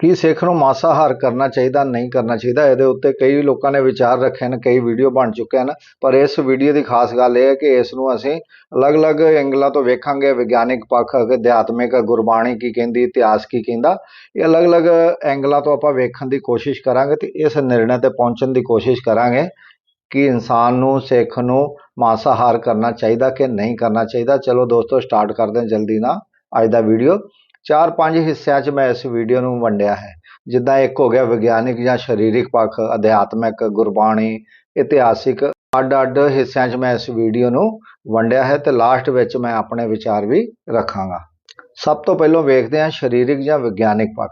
ਕੀ ਸਿੱਖ ਨੂੰ ਮਾਸਾਹਾਰ ਕਰਨਾ ਚਾਹੀਦਾ, ਨਹੀਂ ਕਰਨਾ ਚਾਹੀਦਾ? ਇਹਦੇ ਉੱਤੇ ਕਈ ਲੋਕਾਂ ਨੇ ਵਿਚਾਰ ਰੱਖੇ ਨੇ ਕਈ ਵੀਡੀਓ ਬਣ ਚੁੱਕੇ ਹਨ। ਪਰ ਇਸ ਵੀਡੀਓ ਦੀ ਖਾਸ ਗੱਲ ਇਹ ਹੈ ਕਿ ਇਸ ਨੂੰ ਅਸੀਂ ਅਲੱਗ-ਅਲੱਗ ਐਂਗਲਾਂ ਤੋਂ ਵੇਖਾਂਗੇ। ਵਿਗਿਆਨਿਕ ਪੱਖ, ਅਧਿਆਤਮਿਕ, ਗੁਰਬਾਣੀ ਕੀ ਕਹਿੰਦੀ, ਇਤਿਹਾਸ ਕੀ ਕਹਿੰਦਾ। ਇਹ ਅਲੱਗ-ਅਲੱਗ ਐਂਗਲਾਂ ਤੋਂ ਆਪਾਂ ਵੇਖਣ ਦੀ ਕੋਸ਼ਿਸ਼ ਕਰਾਂਗੇ ਤੇ ਇਸ ਨਿਰਣੇ ਤੇ ਪਹੁੰਚਣ ਦੀ ਕੋਸ਼ਿਸ਼ ਕਰਾਂਗੇ ਕਿ ਇਨਸਾਨ ਨੂੰ, ਸਿੱਖ ਨੂੰ ਮਾਸਾਹਾਰ ਕਰਨਾ ਚਾਹੀਦਾ ਕਿ ਨਹੀਂ ਕਰਨਾ ਚਾਹੀਦਾ। ਚਲੋ ਦੋਸਤੋ, ਸਟਾਰਟ ਕਰਦੇ ਹਾਂ ਜਲਦੀ ਨਾਲ ਅੱਜ ਦਾ ਵੀਡੀਓ। ਚਾਰ ਪੰਜ ਹਿੱਸਿਆਂ 'ਚ ਮੈਂ ਇਸ ਵੀਡੀਓ ਨੂੰ ਵੰਡਿਆ ਹੈ। ਜਿੱਦਾਂ ਇੱਕ ਹੋ ਗਿਆ ਵਿਗਿਆਨਿਕ ਜਾਂ ਸਰੀਰਕ ਪੱਖ, ਅਧਿਆਤਮਿਕ, ਗੁਰਬਾਣੀ, ਇਤਿਹਾਸਿਕ, ਅੱਡ-ਅੱਡ ਹਿੱਸਿਆਂ 'ਚ ਮੈਂ ਇਸ ਵੀਡੀਓ ਨੂੰ ਵੰਡਿਆ ਹੈ ਤੇ ਲਾਸਟ ਵਿੱਚ ਮੈਂ ਆਪਣੇ ਵਿਚਾਰ ਵੀ ਰੱਖਾਂਗਾ। ਸਭ ਤੋਂ ਪਹਿਲਾਂ ਵੇਖਦੇ ਹਾਂ ਸਰੀਰਕ ਜਾਂ ਵਿਗਿਆਨਿਕ ਪੱਖ।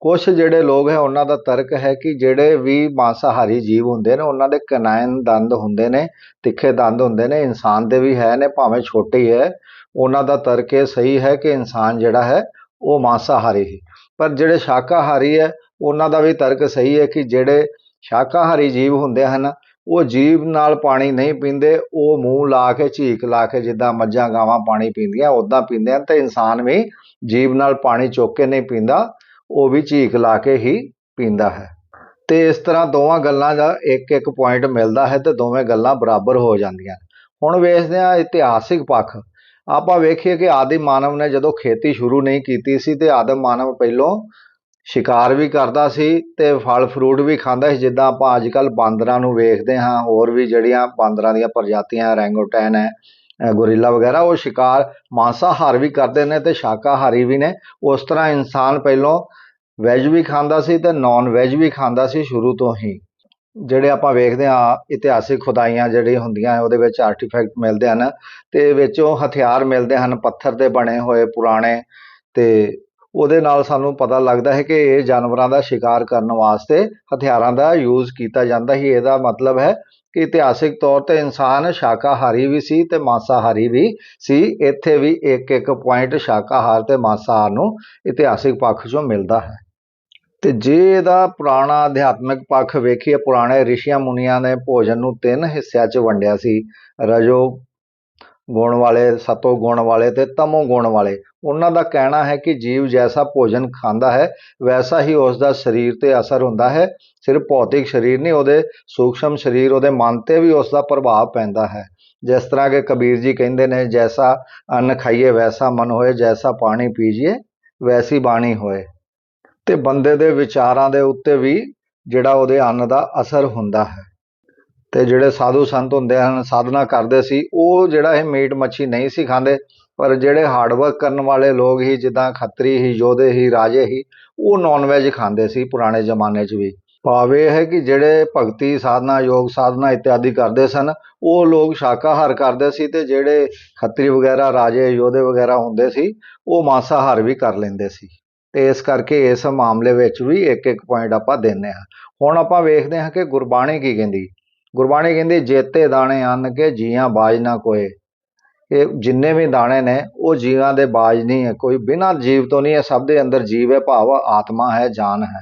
ਕੁਝ ਜਿਹੜੇ ਲੋਕ ਹੈ ਉਹਨਾਂ ਦਾ ਤਰਕ ਹੈ ਕਿ ਜਿਹੜੇ ਵੀ ਮਾਂਸਾਹਾਰੀ ਜੀਵ ਹੁੰਦੇ ਨੇ, ਉਹਨਾਂ ਦੇ ਕਨਾਇਨ ਦੰਦ ਹੁੰਦੇ ਨੇ, ਤਿੱਖੇ ਦੰਦ ਹੁੰਦੇ ਨੇ, ਇਨਸਾਨ ਦੇ ਵੀ ਹੈ ਨੇ, ਭਾਵੇਂ ਛੋਟੇ ਹੀ ਹੈ। ਉਹਨਾਂ ਦਾ ਤਰਕ ਇਹ ਸਹੀ ਹੈ ਕਿ ਇਨਸਾਨ ਜਿਹੜਾ ਹੈ ਉਹ ਮਾਂਸਾਹਾਰੀ ਸੀ। ਪਰ ਜਿਹੜੇ ਸ਼ਾਕਾਹਾਰੀ ਹੈ, ਉਹਨਾਂ ਦਾ ਵੀ ਤਰਕ ਸਹੀ ਹੈ ਕਿ ਜਿਹੜੇ ਸ਼ਾਕਾਹਾਰੀ ਜੀਵ ਹੁੰਦੇ ਹਨ, ਉਹ ਜੀਵ ਨਾਲ ਪਾਣੀ ਨਹੀਂ ਪੀਂਦੇ, ਉਹ ਮੂੰਹ ਲਾ ਕੇ, ਝੀਕ ਲਾ ਕੇ ਜਿੱਦਾਂ ਮੱਝਾਂ ਗਾਵਾਂ ਪਾਣੀ ਪੀਂਦੀਆਂ ਉਦਾਂ ਪੀਂਦੇ ਹਨ ਤੇ ਇਨਸਾਨ ਵੀ ਜੀਵ ਨਾਲ ਪਾਣੀ ਚੁੱਕ ਕੇ ਨਹੀਂ ਪੀਂਦਾ, ਉਹ ਵੀ ਝੀਕ ਲਾ ਕੇ ਹੀ ਪੀਂਦਾ ਹੈ। ਤੇ ਇਸ ਤਰ੍ਹਾਂ ਦੋਵਾਂ ਗੱਲਾਂ ਦਾ ਇੱਕ ਇੱਕ ਪੁਆਇੰਟ ਮਿਲਦਾ ਹੈ ਤੇ ਦੋਵੇਂ ਗੱਲਾਂ ਬਰਾਬਰ ਹੋ ਜਾਂਦੀਆਂ ਹੁਣ ਵੇਖਦੇ ਹਾਂ ਇਤਿਹਾਸਿਕ ਪੱਖ। ਆਪਾਂ ਵੇਖੀਏ ਕਿ ਆਦਿ ਮਾਨਵ ਨੇ ਜਦੋਂ ਖੇਤੀ ਸ਼ੁਰੂ ਨਹੀਂ ਕੀਤੀ ਸੀ ਤੇ ਆਦਮ ਮਾਨਵ ਪਹਿਲੋਂ ਸ਼ਿਕਾਰ ਵੀ ਕਰਦਾ ਸੀ ਤੇ ਫਲ ਫਰੂਟ ਵੀ ਖਾਂਦਾ ਸੀ, ਜਿੱਦਾਂ ਆਪਾਂ ਅੱਜ ਕੱਲ ਬਾਂਦਰਾਂ ਨੂੰ ਵੇਖਦੇ ਹਾਂ, ਹੋਰ ਵੀ ਜਿਹੜੀਆਂ ਬਾਂਦਰਾਂ ਦੀਆਂ ਪ੍ਰਜਾਤੀਆਂ, ਰੈਂਗੋਟੈਨ ਹੈ ਗੋਰੀਲਾ ਵਗੈਰਾ, ਉਹ ਸ਼ਿਕਾਰ ਮਾਂਸਾਹਾਰ ਵੀ ਕਰਦੇ ਨੇ ਤੇ ਸ਼ਾਕਾਹਾਰੀ ਵੀ ਨੇ। ਉਸ ਤਰ੍ਹਾਂ ਇਨਸਾਨ ਪਹਿਲੋਂ ਵੈਜ ਵੀ ਖਾਂਦਾ ਸੀ ਤੇ ਨਾਨ ਵੈਜ ਵੀ ਖਾਂਦਾ ਸੀ ਸ਼ੁਰੂ ਤੋਂ ਹੀ। ਜਿਹੜੇ ਆਪਾਂ ਵੇਖਦੇ ਹਾਂ, ਇਤਿਹਾਸਿਕ ਖੁਦਾਈਆਂ ਜਿਹੜੀ ਹੁੰਦੀਆਂ ਉਹਦੇ ਵਿੱਚ ਆਰਟੀਫੈਕਟ ਮਿਲਦੇ ਹਨ ਤੇ ਵਿੱਚੋਂ ਹਥਿਆਰ ਮਿਲਦੇ ਹਨ, ਪੱਥਰ ਦੇ ਬਣੇ ਹੋਏ, ਪੁਰਾਣੇ ਤੇ ਉਹਦੇ ਨਾਲ ਸਾਨੂੰ ਪਤਾ ਲੱਗਦਾ ਹੈ ਕਿ ਇਹ ਜਾਨਵਰਾਂ ਦਾ ਸ਼ਿਕਾਰ ਕਰਨ ਵਾਸਤੇ ਹਥਿਆਰਾਂ ਦਾ ਯੂਜ਼ ਕੀਤਾ ਜਾਂਦਾ ਹੀ ਇਹਦਾ ਮਤਲਬ ਹੈ ਕਿ ਇਤਿਹਾਸਿਕ ਤੌਰ ਤੇ ਇਨਸਾਨ ਸ਼ਾਕਾਹਾਰੀ ਵੀ ਸੀ ਤੇ ਮਾਂਸਾਹਾਰੀ ਵੀ ਸੀ। ਇੱਥੇ ਵੀ ਇੱਕ ਇੱਕ ਪੁਆਇੰਟ ਸ਼ਾਕਾਹਾਰ ਤੇ ਮਾਂਸਾਹਾਰ ਨੂੰ ਇਤਿਹਾਸਿਕ ਪੱਖ 'ਚੋਂ ਮਿਲਦਾ ਹੈ। ਤੇ ਜੇ ਇਹਦਾ ਪੁਰਾਣਾ ਅਧਿਆਤਮਿਕ ਪੱਖ ਵੇਖੀਏ, ਪੁਰਾਣੇ ਰਿਸ਼ੀਆਂ ਮੁਨੀਆਂ ਨੇ ਭੋਜਨ ਨੂੰ ਤਿੰਨ ਹਿੱਸਿਆਂ 'ਚ ਵੰਡਿਆ ਸੀ, ਰਜੋ ਗੁਣ ਵਾਲੇ, ਸਤੋ ਗੁਣ ਵਾਲੇ ਤੇ ਤਮੋ ਗੁਣ ਵਾਲੇ। ਉਹਨਾਂ ਦਾ ਕਹਿਣਾ ਹੈ ਕਿ ਜੀਵ ਜੈਸਾ ਭੋਜਨ ਖਾਂਦਾ ਹੈ, ਵੈਸਾ ਹੀ ਉਸ ਦਾ ਸਰੀਰ ਤੇ ਅਸਰ ਹੁੰਦਾ ਹੈ। ਸਿਰਫ ਭੌਤਿਕ ਸਰੀਰ ਨਹੀਂ, ਉਹਦੇ ਸੂਖਸ਼ਮ ਸਰੀਰ, ਉਹਦੇ ਮਨ ਤੇ ਵੀ ਉਸ ਦਾ ਪ੍ਰਭਾਵ ਪੈਂਦਾ ਹੈ। ਜਿਸ ਤਰ੍ਹਾਂ ਕਿ ਕਬੀਰ ਜੀ ਕਹਿੰਦੇ ਨੇ, ਜੈਸਾ ਅੰਨ ਖਾਈਏ, ਵੈਸਾ ਮਨ ਹੋਏ, ਜੈਸਾ ਪਾਣੀ ਪੀਜੀਏ, ਵੈਸੀ ਬਾਣੀ ਹੋਏ। ਤੇ ਬੰਦੇ ਦੇ ਵਿਚਾਰਾਂ ਦੇ ਉੱਤੇ ਵੀ ਜਿਹੜਾ ਉਹਦੇ ਅੰਨ ਦਾ ਅਸਰ ਹੁੰਦਾ ਹੈ। ਤੇ ਜਿਹੜੇ ਸਾਧੂ ਸੰਤ ਹੁੰਦੇ ਹਨ, ਸਾਧਨਾ ਕਰਦੇ ਸੀ, ਉਹ ਜਿਹੜਾ ਇਹ ਮੀਟ ਮੱਛੀ ਨਹੀਂ ਸੀ ਖਾਂਦੇ, ਪਰ ਜਿਹੜੇ ਹਾਰਡ ਵਰਕ ਕਰਨ ਵਾਲੇ ਲੋਕ ਹੀ, ਜਿੱਦਾਂ ਖੱਤਰੀ ਹੀ, ਯੋਧੇ ਹੀ, ਰਾਜੇ ਹੀ, ਉਹ ਨਾਨ ਵੈਜ ਖਾਂਦੇ ਸੀ ਪੁਰਾਣੇ ਜ਼ਮਾਨੇ 'ਚ ਵੀ। ਭਾਵ ਇਹ ਹੈ ਕਿ ਜਿਹੜੇ ਭਗਤੀ ਸਾਧਨਾ, ਯੋਗ ਸਾਧਨਾ ਇਤਿਆਦੀ ਕਰਦੇ ਸਨ, ਉਹ ਲੋਕ ਸ਼ਾਕਾਹਾਰ ਕਰਦੇ ਸੀ ਤੇ ਜਿਹੜੇ ਖੱਤਰੀ ਵਗੈਰਾ, ਰਾਜੇ, ਯੋਧੇ ਵਗੈਰਾ ਹੁੰਦੇ ਸੀ, ਉਹ ਮਾਂਸਾਹਾਰ ਵੀ ਕਰ ਲੈਂਦੇ ਸੀ। ਤੇ ਇਸ ਕਰਕੇ ਇਸ ਮਾਮਲੇ ਵਿੱਚ ਵੀ ਇੱਕ ਇੱਕ ਪੁਆਇੰਟ ਆਪਾਂ ਦਿੰਨੇ ਆ ਹੁਣ ਆਪਾਂ ਵੇਖਦੇ ਹਾਂ ਕਿ ਗੁਰਬਾਣੀ ਕੀ ਕਹਿੰਦੀ। ਗੁਰਬਾਣੀ ਕਹਿੰਦੀ, ਜੇਤੇ ਦਾਣੇ ਅੰਨ ਕੇ ਜੀਆਂ ਬਾਜ ਨਾ ਕੋਏ। ਇਹ ਜਿੰਨੇ ਵੀ ਦਾਣੇ ਨੇ, ਉਹ ਜੀਵਾਂ ਦੇ ਬਾਜ ਨਹੀਂ ਹੈ। ਕੋਈ ਬਿਨਾਂ ਜੀਵ ਤੋਂ ਨਹੀਂ ਹੈ, ਸਭ ਦੇ ਅੰਦਰ ਜੀਵ ਹੈ, ਭਾਵ ਆਤਮਾ ਹੈ, ਜਾਨ ਹੈ।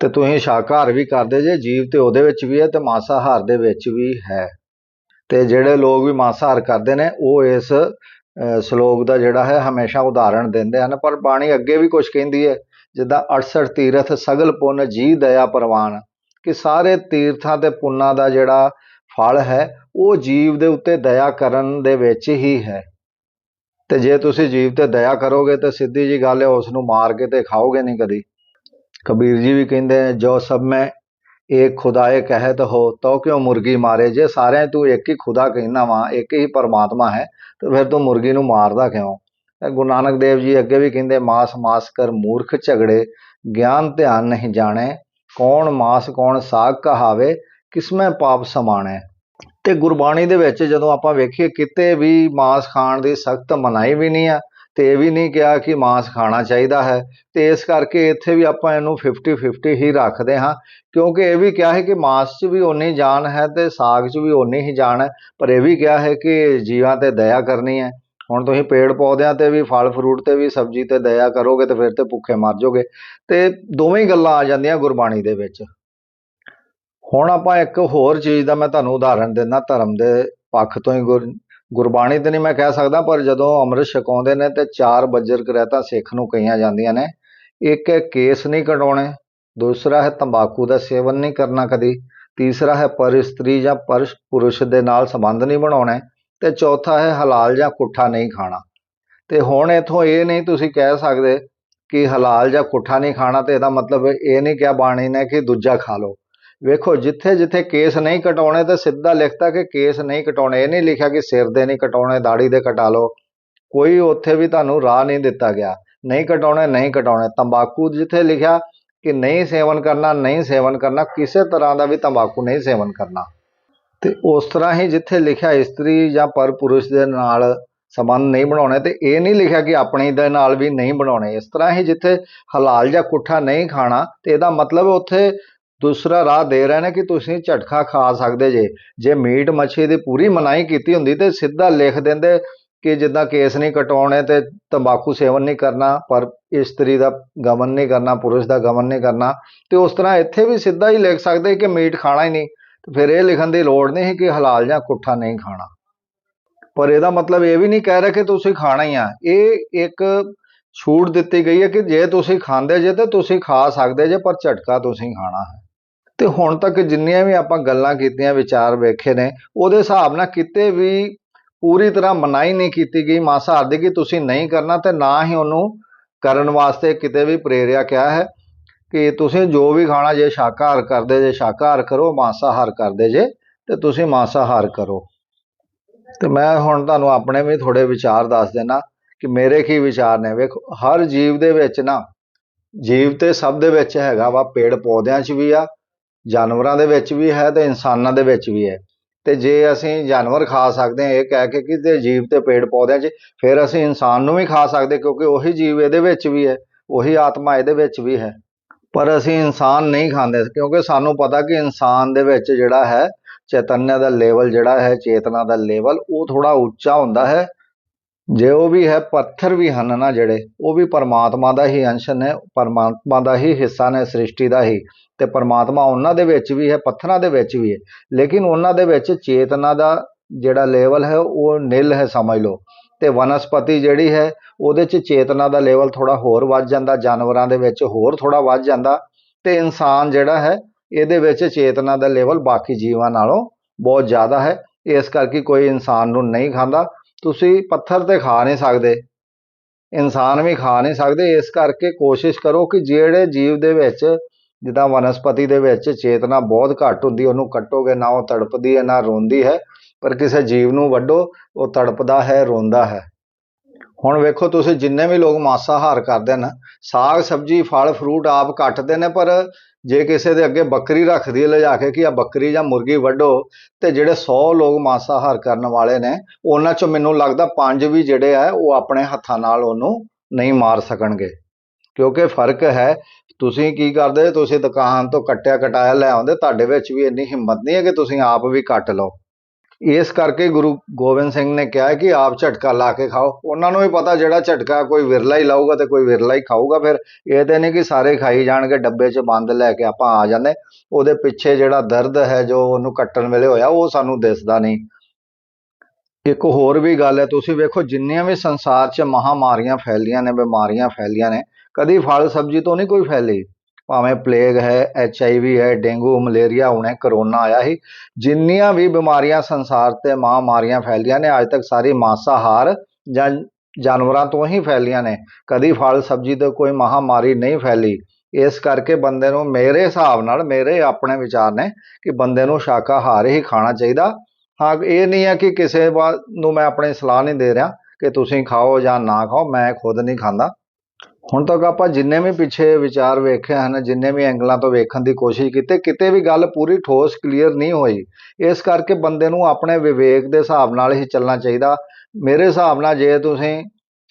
ਤੇ ਤੁਸੀਂ ਸ਼ਾਕਾਹਾਰ ਵੀ ਕਰਦੇ ਜੇ, ਜੀਵ ਤੇ ਉਹਦੇ ਵਿੱਚ ਵੀ ਹੈ ਤੇ ਮਾਸਾਹਾਰ ਦੇ ਵਿੱਚ ਵੀ ਹੈ। ਤੇ ਜਿਹੜੇ ਲੋਕ ਵੀ ਮਾਸਾਹਾਰ ਕਰਦੇ ਨੇ, ਉਹ ਇਸ ਸ਼ਲੋਕ ਦਾ ਜਿਹੜਾ ਹੈ ਹਮੇਸ਼ਾ ਉਦਾਹਰਣ ਦਿੰਦੇ ਹਨ, ਪਰ ਬਾਣੀ ਅੱਗੇ ਵੀ ਕੁਝ ਕਹਿੰਦੀ ਹੈ, ਜਿੱਦਾਂ 68 ਤੀਰਥ ਸਗਲ ਪੁੰਨ ਜੀ ਦਇਆ ਪ੍ਰਵਾਨ, ਕਿ ਸਾਰੇ ਤੀਰਥਾਂ ਤੇ ਪੁੰਨਾਂ ਦਾ ਜਿਹੜਾ ਫਲ ਹੈ, ਉਹ ਜੀਵ ਦੇ ਉੱਤੇ ਦਇਆ ਕਰਨ ਦੇ ਵਿੱਚ ਹੀ ਹੈ। ਤੇ ਜੇ ਤੁਸੀਂ ਜੀਵ ਤੇ ਦਇਆ ਕਰੋਗੇ, ਤਾਂ ਸਿੱਧੀ ਜੀ ਗੱਲ ਹੈ ਉਸ ਨੂੰ ਮਾਰ ਕੇ ਤੇ ਖਾਓਗੇ ਨਹੀਂ ਕਦੀ। ਕਬੀਰ ਜੀ ਵੀ ਕਹਿੰਦੇ ਜੋ ਸਭ ਮੈਂ ਇੱਕ ਖੁਦਾਏ ਕਹਿਤ ਹੋ ਤੋ ਕਿਉਂ ਮੁਰਗੀ ਮਾਰੇ? ਜੇ ਸਾਰਿਆਂ ਤੂੰ ਇੱਕ ਹੀ ਖੁਦਾ ਕਹਿੰਦਾ ਵਾਂ, ਇੱਕ ਹੀ ਪਰਮਾਤਮਾ ਹੈ, ਤੇ ਫਿਰ ਤੂੰ ਮੁਰਗੀ ਨੂੰ ਮਾਰਦਾ ਕਿਉਂ? ਗੁਰੂ ਨਾਨਕ ਦੇਵ ਜੀ ਅੱਗੇ ਵੀ ਕਹਿੰਦੇ, ਮਾਸ ਮਾਸ ਕਰ ਮੂਰਖ ਝਗੜੇ, ਗਿਆਨ ਧਿਆਨ ਨਹੀਂ ਜਾਣੇ, ਕੌਣ ਮਾਸ ਕੌਣ ਸਾਗ ਕਹਾਵੇ, ਕਿਸਮੈ ਪਾਪ ਸਮਾਣੇ। ਤੇ ਗੁਰਬਾਣੀ ਦੇ ਵਿੱਚ ਜਦੋਂ ਆਪਾਂ ਵੇਖੀਏ, ਕਿਤੇ ਵੀ ਮਾਸ ਖਾਣ ਦੀ ਸਖਤ ਮਨਾਹੀ ਵੀ ਨਹੀਂ ਆ ਤੇ ਇਹ ਵੀ ਨਹੀਂ ਕਿਹਾ ਕਿ ਮਾਸ ਖਾਣਾ ਚਾਹੀਦਾ ਹੈ। ਤੇ ਇਸ ਕਰਕੇ ਇੱਥੇ ਵੀ ਆਪਾਂ ਇਹਨੂੰ 50 50 ਹੀ ਰੱਖਦੇ ਹਾਂ, ਕਿਉਂਕਿ ਇਹ ਵੀ ਕਿਹਾ ਹੈ ਕਿ ਮਾਸ 'ਚ ਵੀ ਓਨੀ ਜਾਨ ਹੈ ਤੇ ਸਾਗ 'ਚ ਵੀ ਓਨੀ ਹੀ ਜਾਨ ਹੈ। ਪਰ ਇਹ ਵੀ ਕਿਹਾ ਹੈ ਕਿ ਜੀਵਾਂ ਤੇ ਦਇਆ ਕਰਨੀ ਹੈ। ਹੁਣ ਤੁਸੀਂ ਪੇੜ ਪੌਦਿਆਂ ਤੇ ਵੀ, ਫਲ ਫਰੂਟ ਤੇ ਵੀ, ਸਬਜ਼ੀ ਤੇ ਦਇਆ ਕਰੋਗੇ ਤੇ ਫਿਰ ਤੇ ਭੁੱਖੇ ਮਰ ਜਾਓਗੇ ਤੇ ਦੋਵੇਂ ਹੀ ਗੱਲਾਂ ਆ ਜਾਂਦੀਆਂ ਗੁਰਬਾਣੀ ਦੇ ਵਿੱਚ। ਹੁਣ ਆਪਾਂ ਇੱਕ ਹੋਰ ਚੀਜ਼ ਦਾ ਮੈਂ ਤੁਹਾਨੂੰ ਉਦਾਹਰਣ ਦਿੰਦਾ, ਧਰਮ ਦੇ ਪੱਖ ਤੋਂ ਹੀ ਗੁਰ ਗੁਰਬਾਣੀ ਤੇ ਨਹੀਂ ਮੈਂ ਕਹਿ ਸਕਦਾ, ਪਰ ਜਦੋਂ ਅੰਮ੍ਰਿਤ ਛਕਾਉਂਦੇ ਨੇ ਤੇ ਚਾਰ ਬੱਜਰ ਕਰੈਤਾਂ ਸਿੱਖ ਨੂੰ ਕਹੀਆਂ ਜਾਂਦੀਆਂ ਨੇ, ਇੱਕ ਹੈ ਕੇਸ ਨਹੀਂ ਕਟਾਉਣੇ ਦੂਸਰਾ ਹੈ ਤੰਬਾਕੂ ਦਾ ਸੇਵਨ ਨਹੀਂ ਕਰਨਾ ਕਦੀ, ਤੀਸਰਾ ਹੈ ਪਰ ਇਸਤਰੀ ਜਾਂ ਪਰ ਪੁਰਸ਼ ਦੇ ਨਾਲ ਸੰਬੰਧ ਨਹੀਂ ਬਣਾਉਣੇ ਤੇ ਚੌਥਾ ਹੈ ਹਲਾਲ ਜਾਂ ਕੁੱਠਾ ਨਹੀਂ ਖਾਣਾ। ਤੇ ਹੁਣ ਇਥੋਂ ਇਹ ਨਹੀਂ ਤੁਸੀਂ ਕਹਿ ਸਕਦੇ ਕਿ ਹਲਾਲ ਜਾਂ ਕੁੱਠਾ ਨਹੀਂ ਖਾਣਾ ਤੇ ਇਹਦਾ ਮਤਲਬ ਇਹ ਨਹੀਂ ਕਿਹਾ ਬਾਣੀ ਨੇ ਕਿ ਦੂਜਾ ਖਾ ਲਓ। ਵੇਖੋ, ਜਿੱਥੇ ਜਿੱਥੇ ਕੇਸ ਨਹੀਂ ਕਟਾਉਣੇ ਤੇ ਸਿੱਧਾ ਲਿਖਤਾ ਕਿ ਕੇਸ ਨਹੀਂ ਕਟਾਉਣੇ, ਇਹ ਨਹੀਂ ਲਿਖਿਆ ਕਿ ਸਿਰ ਦੇ ਨਹੀਂ ਕਟਾਉਣੇ, ਦਾੜੀ ਦੇ ਕਟਾ ਲਓ। ਕੋਈ ਉੱਥੇ ਵੀ ਤੁਹਾਨੂੰ ਰਾਹ ਨਹੀਂ ਦਿੱਤਾ ਗਿਆ। ਨਹੀਂ ਕਟਾਉਣੇ ਨਹੀਂ ਕਟਾਉਣੇ। ਤੰਬਾਕੂ ਜਿੱਥੇ ਲਿਖਿਆ ਕਿ ਨਹੀਂ ਸੇਵਨ ਕਰਨਾ, ਨਹੀਂ ਸੇਵਨ ਕਰਨਾ, ਕਿਸੇ ਤਰ੍ਹਾਂ ਦਾ ਵੀ ਤੰਬਾਕੂ ਨਹੀਂ ਸੇਵਨ ਕਰਨਾ। ਤੇ ਉਸ ਤਰ੍ਹਾਂ ਹੀ ਜਿੱਥੇ ਲਿਖਿਆ ਇਸਤਰੀ ਜਾਂ ਪਰ ਪੁਰਸ਼ ਦੇ ਨਾਲ ਸੰਬੰਧ ਨਹੀਂ ਬਣਾਉਣੇ ਤੇ ਇਹ ਨਹੀਂ ਲਿਖਿਆ ਕਿ ਆਪਣੀ ਦੇ ਨਾਲ ਵੀ ਨਹੀਂ ਬਣਾਉਣੇ। ਇਸ ਤਰ੍ਹਾਂ ਹੀ ਜਿੱਥੇ ਹਲਾਲ ਜਾਂ ਕੁੱਠਾ ਨਹੀਂ ਖਾਣਾ, ਤੇ ਇਹਦਾ ਮਤਲਬ ਉੱਥੇ ਦੂਸਰਾ ਰਾਹ ਦੇ ਰਹੇ ਨੇ ਕਿ ਤੁਸੀਂ ਝਟਕਾ ਖਾ ਸਕਦੇ ਜੇ। ਜੇ ਮੀਟ ਮੱਛੀ ਦੀ ਪੂਰੀ ਮਨਾਹੀ ਕੀਤੀ ਹੁੰਦੀ ਤੇ ਸਿੱਧਾ ਲਿਖ ਦਿੰਦੇ ਕਿ ਜਿੱਦਾਂ ਕੇਸ ਨਹੀਂ ਕਟਾਉਣੇ ਤੇ ਤੰਬਾਕੂ ਸੇਵਨ ਨਹੀਂ ਕਰਨਾ, ਪਰ ਇਸਤਰੀ ਦਾ ਗਮਨ ਨਹੀਂ ਕਰਨਾ, ਪੁਰਸ਼ ਦਾ ਗਮਨ ਨਹੀਂ ਕਰਨਾ, ਤੇ ਉਸ ਤਰ੍ਹਾਂ ਇੱਥੇ ਵੀ ਸਿੱਧਾ ਹੀ ਲਿਖ ਸਕਦੇ ਕਿ ਮੀਟ ਖਾਣਾ ਹੀ ਨਹੀਂ। ਤੇ ਫਿਰ ਇਹ ਲਿਖਣ ਦੀ ਲੋੜ ਨਹੀਂ ਕਿ ਹਲਾਲ ਜਾਂ ਕੁੱਠਾ ਨਹੀਂ ਖਾਣਾ। ਪਰ ਇਹਦਾ ਮਤਲਬ ਇਹ ਵੀ ਨਹੀਂ ਕਹਿ ਰਿਹਾ ਕਿ ਤੁਸੀਂ ਖਾਣਾ ਹੀ ਆ। ਇਹ ਇੱਕ ਛੂਟ ਦਿੱਤੀ ਗਈ ਹੈ ਕਿ ਜੇ ਤੁਸੀਂ ਖਾਂਦੇ ਜੇ ਤਾਂ ਤੁਸੀਂ ਖਾ ਸਕਦੇ ਜੇ, ਪਰ ਝਟਕਾ ਤੁਸੀਂ ਖਾਣਾ ਹੈ। ਤੇ ਹੁਣ ਤੱਕ ਜਿੰਨੀਆਂ ਵੀ ਆਪਾਂ ਗੱਲਾਂ ਕੀਤੀਆਂ, ਵਿਚਾਰ ਵੇਖੇ ਨੇ, ਉਹਦੇ ਹਿਸਾਬ ਨਾਲ ਕਿਤੇ ਵੀ ਪੂਰੀ ਤਰ੍ਹਾਂ ਮਨਾਹੀ ਨਹੀਂ ਕੀਤੀ ਗਈ। ਮਾਸਾਹਾਰ ਦੀ ਕਿ ਤੁਸੀਂ ਨਹੀਂ ਕਰਨਾ ਤੇ ਨਾ ਹੀ ਉਹਨੂੰ ਕਰਨ ਵਾਸਤੇ ਕਿਤੇ ਵੀ ਪ੍ਰੇਰਿਆ ਕਿਹਾ ਹੈ ਕਿ ਤੁਸੀਂ ਜੋ ਵੀ ਖਾਣਾ ਜੇ ਸ਼ਾਕਾਹਾਰ ਕਰਦੇ, ਜੇ ਸ਼ਾਕਾਹਾਰ ਕਰੋ, ਮਾਸਾਹਾਰ ਕਰਦੇ ਜੇ, ਤੇ ਤੁਸੀਂ ਮਾਸਾਹਾਰ ਕਰੋ। ਤੇ ਮੈਂ ਹੁਣ ਤੁਹਾਨੂੰ ਆਪਣੇ ਵੀ ਥੋੜੇ ਵਿਚਾਰ ਦੱਸ ਦੇਣਾ ਕਿ ਮੇਰੇ ਕੀ ਵਿਚਾਰ ਨੇ। ਵੇਖੋ, ਹਰ ਜੀਵ ਦੇ ਵਿੱਚ ਨਾ, ਜੀਵ ਤੇ ਸਭ ਦੇ ਵਿੱਚ ਹੈਗਾ ਵਾ ਪੇੜ ਪੌਦਿਆਂ 'ਚ ਵੀ ਆ ਜਾਨਵਰਾਂ ਦੇ ਵਿੱਚ ਵੀ ਹੈ ਤੇ ਇਨਸਾਨਾਂ ਦੇ ਵਿੱਚ ਵੀ ਹੈ। ਤੇ ਜੇ ਅਸੀਂ ਜਾਨਵਰ ਖਾ ਸਕਦੇ ਹਾਂ, ਇਹ ਕਹਿ ਕੇ ਕਿ ਤੇ ਜੀਵ ਤੇ ਪੇੜ ਪੌਦਿਆਂ 'ਚ, ਫਿਰ ਅਸੀਂ ਇਨਸਾਨ ਨੂੰ ਵੀ ਖਾ ਸਕਦੇ ਕਿਉਂਕਿ ਉਹੀ ਜੀਵ ਇਹਦੇ ਵਿੱਚ ਵੀ ਹੈ, ਉਹੀ ਆਤਮਾ ਇਹਦੇ ਵਿੱਚ ਵੀ ਹੈ। ਪਰ ਅਸੀਂ ਇਨਸਾਨ ਨਹੀਂ ਖਾਂਦੇ, ਕਿਉਂਕਿ ਸਾਨੂੰ ਪਤਾ ਕਿ ਇਨਸਾਨ ਦੇ ਵਿੱਚ ਜਿਹੜਾ ਹੈ, ਚੈਤਨਿਆ ਦਾ ਲੈਵਲ ਜਿਹੜਾ ਹੈ, ਚੇਤਨਾ ਦਾ ਲੈਵਲ ਉਹ ਥੋੜਾ ਉੱਚਾ ਹੁੰਦਾ ਹੈ ਜੇ ਉਹ ਵੀ ਹੈ, ਪੱਥਰ ਵੀ ਹਨ ਨਾ ਜਿਹੜੇ, ਉਹ ਵੀ ਪਰਮਾਤਮਾ ਦਾ ਹੀ ਅੰਸ਼ ਨੇ, ਪਰਮਾਤਮਾ ਦਾ ਹੀ ਹਿੱਸਾ ਨੇ, ਸ੍ਰਿਸ਼ਟੀ ਦਾ ਹੀ। ਤੇ ਪਰਮਾਤਮਾ ਉਹਨਾਂ ਦੇ ਵਿੱਚ ਵੀ ਹੈ, ਪੱਥਰਾਂ ਦੇ ਵਿੱਚ ਵੀ ਹੈ। ਲੇਕਿਨ ਉਹਨਾਂ ਦੇ ਵਿੱਚ ਚੇਤਨਾ ਦਾ ਜਿਹੜਾ ਲੈਵਲ ਹੈ, ਉਹ ਨਿਲ ਹੈ, ਸਮਝ ਲਓ। ਤੇ ਵਨਸਪਤੀ ਜਿਹੜੀ ਹੈ, ਉਹਦੇ 'ਚ ਚੇਤਨਾ ਦਾ ਲੈਵਲ ਥੋੜਾ ਹੋਰ ਵੱਧ ਜਾਂਦਾ, ਜਾਨਵਰਾਂ ਦੇ ਵਿੱਚ ਹੋਰ ਥੋੜਾ ਵੱਧ ਜਾਂਦਾ। ਤੇ ਇਨਸਾਨ ਜਿਹੜਾ ਹੈ, ਇਹਦੇ ਵਿੱਚ ਚੇਤਨਾ ਦਾ ਲੈਵਲ ਬਾਕੀ ਜੀਵਾਂ ਨਾਲੋਂ ਬਹੁਤ ਜ਼ਿਆਦਾ ਹੈ। ਇਸ ਕਰਕੇ ਕੋਈ ਇਨਸਾਨ ਨੂੰ ਨਹੀਂ ਖਾਂਦਾ। ਤੁਸੀਂ ਪੱਥਰ ਤੇ ਖਾ ਨਹੀਂ ਸਕਦੇ। ਇਨਸਾਨ ਵੀ ਖਾ ਨਹੀਂ ਸਕਦੇ। ਇਸ ਕਰਕੇ ਕੋਸ਼ਿਸ਼ ਕਰੋ ਕਿ ਜਿਹੜੇ ਜੀਵ ਦੇ ਵਿੱਚ, ਜਿੱਦਾਂ ਵਨਸਪਤੀ ਦੇ ਵਿੱਚ ਚੇਤਨਾ ਬਹੁਤ ਘੱਟ ਹੁੰਦੀ, ਉਹਨੂੰ ਕੱਟੋਗੇ ਨਾ ਉਹ ਤੜਪਦੀ ਹੈ, ਨਾ ਰੋਂਦੀ ਹੈ, ਪਰ ਕਿਸੇ ਜੀਵ ਨੂੰ ਵੱਡੋ ਉਹ ਤੜਪਦਾ ਹੈ, ਰੋਂਦਾ ਹੈ। ਹੁਣ ਵੇਖੋ ਤੁਸੀਂ ਜਿੰਨੇ ਵੀ ਲੋਕ ਮਾਸਾਹਾਰ ਕਰਦੇ ਨੇ, ਸਾਗ, ਸਬਜੀ, ਫਲ ਫਰੂਟ ਆਪ ਕੱਟਦੇ ਨੇ, ਪਰ ਜੇ ਕਿਸੇ ਦੇ ਅੱਗੇ ਬੱਕਰੀ ਰੱਖਦੀ ਹੈ, ਲਿਜਾ ਕੇ ਕਿ ਆ ਬੱਕਰੀ ਜਾਂ ਮੁਰਗੀ ਵੱਢੋ, ਤੇ ਜਿਹੜੇ 100 ਲੋਕ ਮਾਸਾਹਾਰ ਕਰਨ ਵਾਲੇ ਨੇ, ਉਹਨਾਂ ਚੋਂ ਮੈਨੂੰ ਲੱਗਦਾ ਪੰਜ ਵੀ ਜਿਹੜੇ ਆ, ਉਹ ਆਪਣੇ ਹੱਥਾਂ ਨਾਲ ਉਹਨੂੰ ਨਹੀਂ ਮਾਰ ਸਕਣਗੇ। ਕਿਉਂਕਿ ਫ਼ਰਕ ਹੈ, ਤੁਸੀਂ ਕੀ ਕਰਦੇ, ਤੁਸੀਂ ਦੁਕਾਨ ਤੋਂ ਕੱਟਿਆ ਕਟਾਇਆ ਲੈ ਆਉਂਦੇ, ਤੁਹਾਡੇ ਵਿੱਚ ਵੀ ਇੰਨੀ ਹਿੰਮਤ ਨਹੀਂ ਹੈ ਕਿ ਤੁਸੀਂ ਆਪ ਵੀ ਕੱਟ ਲਓ। ਇਸ ਕਰਕੇ ਗੁਰੂ ਗੋਬਿੰਦ ਸਿੰਘ ਨੇ ਕਿਹਾ ਕਿ ਆਪ ਝਟਕਾ ਲਾ ਕੇ ਖਾਓ। ਉਹਨਾਂ ਨੂੰ ਵੀ ਪਤਾ ਜਿਹੜਾ ਝਟਕਾ ਕੋਈ ਵਿਰਲਾ ਹੀ ਲਾਊਗਾ ਤੇ ਕੋਈ ਵਿਰਲਾ ਹੀ ਖਾਊਗਾ। ਫਿਰ ਇਹ ਤੇ ਨਹੀਂ ਕਿ ਸਾਰੇ ਖਾਈ ਜਾਣਗੇ, ਡੱਬੇ 'ਚ ਬੰਦ ਲੈ ਕੇ ਆਪਾਂ ਆ ਜਾਂਦੇ। ਉਹਦੇ ਪਿੱਛੇ ਜਿਹੜਾ ਦਰਦ ਹੈ ਜੋ ਉਹਨੂੰ ਕੱਟਣ ਵੇਲੇ ਹੋਇਆ, ਉਹ ਸਾਨੂੰ ਦਿਸਦਾ ਨਹੀਂ। ਇੱਕ ਹੋਰ ਵੀ ਗੱਲ ਹੈ, ਤੁਸੀਂ ਵੇਖੋ ਜਿੰਨੀਆਂ ਵੀ ਸੰਸਾਰ 'ਚ ਮਹਾਮਾਰੀਆਂ ਫੈਲੀਆਂ ਨੇ, ਬਿਮਾਰੀਆਂ ਫੈਲੀਆਂ ਨੇ, ਕਦੀ ਫਲ ਸਬਜ਼ੀ ਤੋਂ ਨਹੀਂ ਕੋਈ ਫੈਲੀ। ਭਾਵੇਂ ਪਲੇਗ ਹੈ ਐਚ ਆਈ ਵੀ ਹੈ, ਡੇਂਗੂ, ਮਲੇਰੀਆ, ਹੁਣੇ ਕਰੋਨਾ ਆਇਆ ਹੀ ਜਿੰਨੀਆਂ ਵੀ ਬਿਮਾਰੀਆਂ ਸੰਸਾਰ ਤੇ ਮਹਾਮਾਰੀਆਂ ਫੈਲੀਆਂ ਨੇ, ਅੱਜ ਤੱਕ ਸਾਰੀ ਮਾਸਾਹਾਰ ਜਾਂ ਜਾਨਵਰਾਂ ਤੋਂ ਹੀ ਫੈਲੀਆਂ ਨੇ, ਕਦੀ ਫਲ ਸਬਜ਼ੀ ਤੋਂ ਕੋਈ ਮਹਾਮਾਰੀ ਨਹੀਂ ਫੈਲੀ। ਇਸ ਕਰਕੇ ਬੰਦੇ ਨੂੰ ਮੇਰੇ ਹਿਸਾਬ ਨਾਲ, ਮੇਰੇ ਆਪਣੇ ਵਿਚਾਰ ਨੇ, ਕਿ ਬੰਦੇ ਨੂੰ ਸ਼ਾਕਾਹਾਰ ਹੀ ਖਾਣਾ ਚਾਹੀਦਾ। ਹਾਂ, ਇਹ ਨਹੀਂ ਹੈ ਕਿ ਕਿਸੇ ਨੂੰ ਮੈਂ ਆਪਣੀ ਸਲਾਹ ਨਹੀਂ ਦੇ ਰਿਹਾ ਕਿ ਤੁਸੀਂ ਖਾਓ ਜਾਂ ਨਾ ਖਾਓ, ਮੈਂ ਖੁਦ ਨਹੀਂ ਖਾਂਦਾ। ਹੁਣ ਤੱਕ ਆਪਾਂ ਜਿੰਨੇ ਵੀ ਪਿੱਛੇ ਵਿਚਾਰ ਵੇਖੇ ਹਨ, ਜਿੰਨੇ ਵੀ ਐਂਗਲਾਂ ਤੋਂ ਵੇਖਣ ਦੀ ਕੋਸ਼ਿਸ਼ ਕੀਤੀ, ਕਿਤੇ ਵੀ ਗੱਲ ਪੂਰੀ ਠੋਸ ਕਲੀਅਰ ਨਹੀਂ ਹੋਈ। ਇਸ ਕਰਕੇ ਬੰਦੇ ਨੂੰ ਆਪਣੇ ਵਿਵੇਕ ਦੇ ਹਿਸਾਬ ਨਾਲ ਹੀ ਚੱਲਣਾ ਚਾਹੀਦਾ। ਮੇਰੇ ਹਿਸਾਬ ਨਾਲ ਜੇ ਤੁਸੀਂ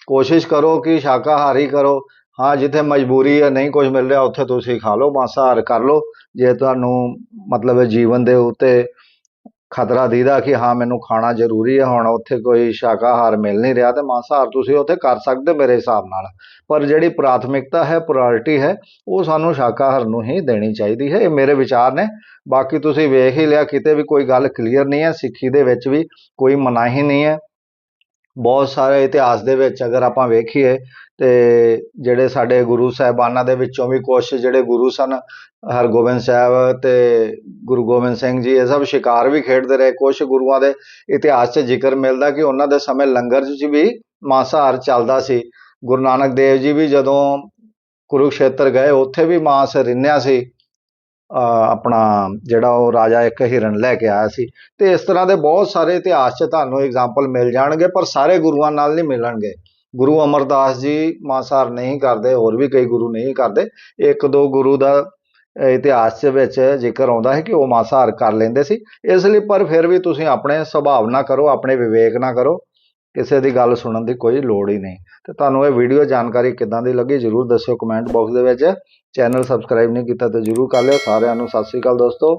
ਕੋਸ਼ਿਸ਼ ਕਰੋ ਕਿ ਸ਼ਾਕਾਹਾਰੀ ਕਰੋ, ਹਾਂ, ਜਿੱਥੇ ਮਜਬੂਰੀ ਹੈ, ਨਹੀਂ ਕੁਝ ਮਿਲ ਰਿਹਾ, ਉੱਥੇ ਤੁਸੀਂ ਖਾ ਲਓ, ਮਾਸਾਹਾਰ ਕਰ ਲਓ। ਜੇ ਤੁਹਾਨੂੰ ਮਤਲਬ ਜੀਵਨ ਦੇ ਉੱਤੇ ਖਤਰਾ ਦੀਦਾ ਕਿ ਹਾਂ, ਮੈਨੂੰ ਖਾਣਾ ਜ਼ਰੂਰੀ ਹੈ, ਹੁਣ ਉੱਥੇ ਕੋਈ ਸ਼ਾਕਾਹਾਰ ਮਿਲ ਨਹੀਂ ਰਿਹਾ ਤੇ ਮਾਸਾਹਾਰ ਤੁਸੀਂ ਉੱਥੇ ਕਰ ਸਕਦੇ ਮੇਰੇ ਹਿਸਾਬ ਨਾਲ। ਪਰ ਜਿਹੜੀ ਪ੍ਰਾਥਮਿਕਤਾ ਹੈ, ਪ੍ਰਾਇੋਰਟੀ ਹੈ, ਉਹ ਸਾਨੂੰ ਸ਼ਾਕਾਹਾਰ ਨੂੰ ਹੀ ਦੇਣੀ ਚਾਹੀਦੀ ਹੈ। ਇਹ ਮੇਰੇ ਵਿਚਾਰ ਨੇ। ਬਾਕੀ ਤੁਸੀਂ ਵੇਖ ਹੀ ਲਿਆ, ਕਿਤੇ ਵੀ ਕੋਈ ਗੱਲ ਕਲੀਅਰ ਨਹੀਂ ਹੈ, ਸਿੱਖੀ ਦੇ ਵਿੱਚ ਵੀ ਕੋਈ ਮਨਾਹੀ ਨਹੀਂ ਹੈ। ਬਹੁਤ ਸਾਰੇ ਇਤਿਹਾਸ ਦੇ ਵਿੱਚ ਅਗਰ ਆਪਾਂ ਵੇਖੀਏ ਤੇ ਜਿਹੜੇ ਸਾਡੇ ਗੁਰੂ ਸਾਹਿਬਾਨਾਂ ਦੇ ਵਿੱਚੋਂ ਵੀ ਕੁਝ ਜਿਹੜੇ ਗੁਰੂ ਸਨ ਹਰਗੋਬਿੰਦ ਸਾਹਿਬ ਤੇ ਗੁਰੂ ਗੋਬਿੰਦ ਸਿੰਘ ਜੀ, ਇਹ ਸਭ ਸ਼ਿਕਾਰ ਵੀ ਖੇਡਦੇ ਰਹੇ। ਕੁਝ ਗੁਰੂਆਂ ਦੇ ਇਤਿਹਾਸ 'ਚ ਜ਼ਿਕਰ ਮਿਲਦਾ ਕਿ ਉਹਨਾਂ ਦੇ ਸਮੇਂ ਲੰਗਰ 'ਚ ਵੀ ਮਾਂਸਾਹਾਰ ਚੱਲਦਾ ਸੀ। ਗੁਰੂ ਨਾਨਕ ਦੇਵ ਜੀ ਵੀ ਜਦੋਂ ਕੁਰੂਕਸ਼ੇਤਰ ਗਏ, ਉੱਥੇ ਵੀ ਮਾਂਸ ਰਿੰਨਿਆ ਸੀ। ਆਪਣਾ ਜਿਹੜਾ ਉਹ ਰਾਜਾ ਇੱਕ ਹਿਰਨ ਲੈ ਕੇ ਆਇਆ ਸੀ। ਤੇ ਇਸ ਤਰ੍ਹਾਂ ਦੇ ਬਹੁਤ ਸਾਰੇ ਇਤਿਹਾਸ 'ਚ ਤੁਹਾਨੂੰ ਐਗਜ਼ਾਮਪਲ ਮਿਲ ਜਾਣਗੇ, ਪਰ ਸਾਰੇ ਗੁਰੂਆਂ ਨਾਲ ਨਹੀਂ ਮਿਲਣਗੇ। ਗੁਰੂ ਅਮਰਦਾਸ ਜੀ ਮਾਂਸਾਹਾਰ ਨਹੀਂ ਕਰਦੇ, ਹੋਰ ਵੀ ਕਈ ਗੁਰੂ ਨਹੀਂ ਕਰਦੇ। ਇੱਕ ਦੋ ਗੁਰੂ ਦਾ ਇਤਿਹਾਸ ਦੇ ਵਿੱਚ ਜ਼ਿਕਰ ਆਉਂਦਾ ਹੈ ਕਿ ਉਹ ਮਾਂਸਾਹਾਰ ਕਰ ਲੈਂਦੇ ਸੀ। ਇਸ ਲਈ ਪਰ ਫਿਰ ਵੀ ਤੁਸੀਂ ਆਪਣੇ ਸੁਭਾਵ ਨਾਲ ਕਰੋ, ਆਪਣੇ ਵਿਵੇਕ ਨਾਲ ਕਰੋ। ਕਿਸੇ ਦੀ ਗੱਲ ਸੁਣਨ ਦੀ ਕੋਈ ਲੋੜ ਹੀ ਨਹੀਂ। ਤੇ ਤੁਹਾਨੂੰ ਇਹ ਵੀਡੀਓ ਜਾਣਕਾਰੀ ਕਿੱਦਾਂ ਦੀ ਲੱਗੀ ਜਰੂਰ ਦੱਸਿਓ ਕਮੈਂਟ ਬਾਕਸ ਦੇ ਵਿੱਚ। ਚੈਨਲ ਸਬਸਕ੍ਰਾਈਬ ਨਹੀਂ ਕੀਤਾ ਤਾਂ ਜਰੂਰ ਕਰ ਲਿਓ। ਸਾਰਿਆਂ ਨੂੰ ਸਤਿ ਸ੍ਰੀ ਅਕਾਲ ਦੋਸਤੋ।